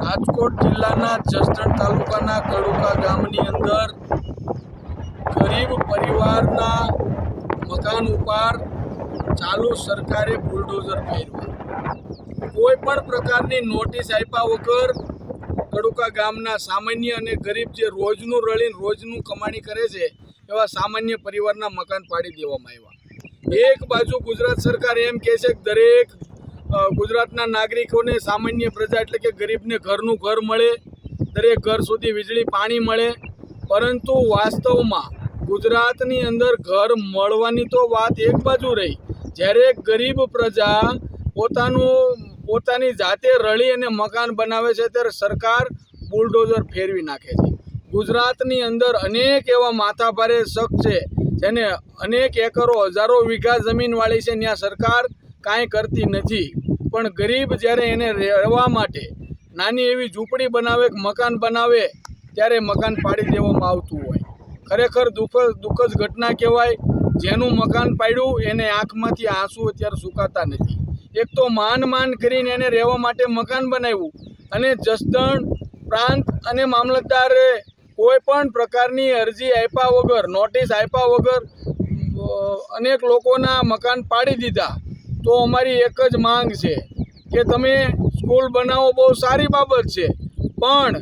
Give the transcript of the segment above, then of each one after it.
રાજકોટ જિલ્લાના જસદણ તાલુકાના કડુકા ગામની અંદર ગરીબ પરિવારના મકાન ઉપર ચાલુ સરકારે બુલડોઝર ફેરવ્યા કોઈ પણ પ્રકારની નોટિસ આપ્યા વગર કડુકા ગામના સામાન્ય અને ગરીબ જે રોજનું રળીને રોજનું કમાણી કરે છે, એવા સામાન્ય પરિવારના મકાન પાડી દેવામાં આવ્યા. એક બાજુ ગુજરાત સરકાર એમ કહે છે કે દરેક ગુજરાતના નાગરિકોને સામાન્ય પ્રજા એટલે કે ગરીબને ઘરનું ઘર મળે, દરેક ઘર સુધી વીજળી, પાણી મળે. પરંતુ વાસ્તવમાં ગુજરાતની અંદર ઘર મળવાની તો વાત એક બાજુ રહી. જ્યારે ગરીબ પ્રજા પોતાનું, પોતાની જાતે રળી અને મકાન બનાવે છે, ત્યારે સરકાર બુલડોઝર ફેરવી નાખે છે. ગુજરાતની અંદર અનેક એવા માથાભારે શખ છે, જેને અનેક એકરો હજારો વીઘા જમીનવાળી છે ત્યાં સરકાર કાંઈ કરતી નથી. પણ ગરીબ જ્યારે એને રહેવા માટે નાની એવી ઝૂંપડી બનાવે કે મકાન બનાવે, ત્યારે મકાન પાડી દેવામાં આવતું હોય. ખરેખર દુઃખ દુઃખદ ઘટના કહેવાય. જેનું મકાન પાડ્યું, એને આંખમાંથી આંસુ અત્યારે સુકાતા નથી. એક તો માન માન કરીને એને રહેવા માટે મકાન બનાવ્યું અને જસદણ પ્રાંત અને મામલતદારે કોઈ પણ પ્રકારની અરજી આપ્યા વગર, નોટિસ આપ્યા વગર અનેક લોકોના મકાન પાડી દીધા. તો અમારી એક જ માંગ છે કે તમે સ્કૂલ બનાવો બહુ સારી બાબત છે. પણ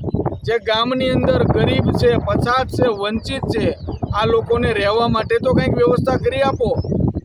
જે ગામની અંદર ગરીબ છે, પછાત છે, વંચિત છે, આ લોકોને રહેવા માટે તો કંઈક વ્યવસ્થા કરી આપો.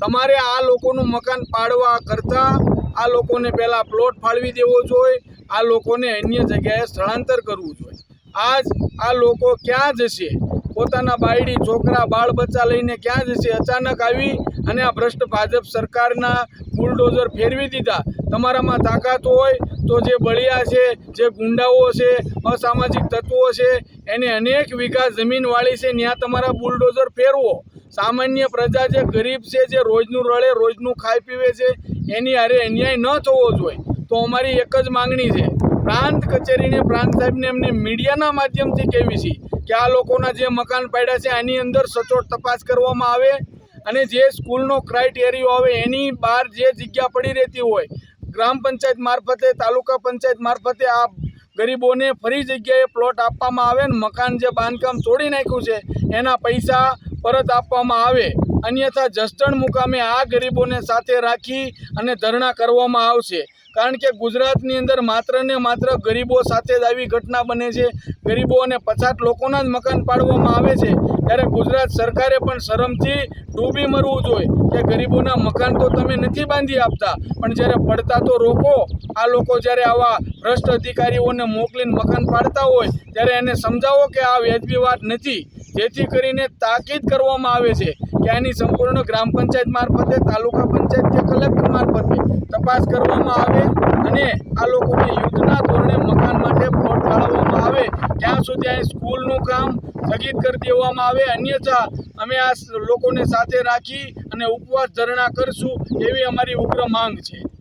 તમારે આ લોકોનું મકાન પાડવા કરતાં આ લોકોને પહેલાં પ્લોટ ફાળવી દેવો જોઈએ, આ લોકોને અન્ય જગ્યાએ સ્થળાંતર કરવું જોઈએ. આજ આ લોકો ક્યાં જશે? પોતાના બાયડી, છોકરા બાળ બચ્ચા લઈને ક્યાં જશે? અચાનક આવી અને આ ભ્રષ્ટ ભાજપ સરકારના બુલડોઝર ફેરવી દીધા. તમારામાં તાકાત હોય તો જે બળિયા છે, જે ગુંડાઓ છે, અસામાજિક તત્વો છે, એને અનેક વીઘા જમીનવાળી છે ત્યાં તમારા બુલડોઝર ફેરવો. સામાન્ય પ્રજા જે ગરીબ છે, જે રોજનું રળે, રોજનું ખાઈ પીવે છે, એની હારે અન્યાય ન થવો જોઈએ. તો અમારી એક જ માંગણી છે. પ્રાંત કચેરીને પ્રાંત સાહેબને એમને મીડિયાના માધ્યમથી કહેવી છે કે આ લોકોના જે મકાન પાડ્યા છે, આની અંદર સચોટ તપાસ કરવામાં આવે. અને જે સ્કૂલનો ક્રાઇટેરિયો આવે એની બહાર જે જગ્યા પડી રહેતી હોય, ગ્રામ પંચાયત મારફતે, તાલુકા પંચાયત મારફતે આ ગરીબોને ફરી જગ્યાએ પ્લોટ આપવામાં આવે ને મકાન જે બાંધકામ તોડી નાખ્યું છે, એના પૈસા પરત આપવામાં આવે. અન્યથા જસદણ મુકામે આ ગરીબોને સાથે રાખી અને ધરણા કરવામાં આવશે. કારણ કે ગુજરાતની અંદર માત્ર ને માત્ર ગરીબો સાથે જ આવી ઘટના બને છે. ગરીબો અને પછાત લોકોના જ મકાન પાડવામાં આવે છે. ત્યારે ગુજરાત સરકારે પણ શરમથી ડૂબી મરવું જોઈએ કે ગરીબોના મકાન તો તમે નથી બાંધી આપતા, પણ જ્યારે પડતા તો રોકો. આ લોકો જ્યારે આવા ભ્રષ્ટ અધિકારીઓને મોકલીને મકાન પાડતા હોય, ત્યારે એને સમજાવો કે આ વ્યાજબી વાત નથી. જેથી કરીને તાકીદ કરવામાં આવે છે. આની સંપૂર્ણ ગ્રામ પંચાયત મારફતે, તાલુકા પંચાયત કે કલેક્ટર મારફતે તપાસ કરવામાં આવે અને આ લોકોને યુદ્ધના ધોરણે મકાન માટે પ્લોટ ફાળવવામાં આવે. ત્યાં સુધી અહીં સ્કૂલનું કામ સ્થગિત કરી દેવામાં આવે. અન્યથા, અમે આ લોકોને સાથે રાખી અને ઉપવાસ ધરણા કરશું એવી અમારી ઉગ્ર માંગ છે.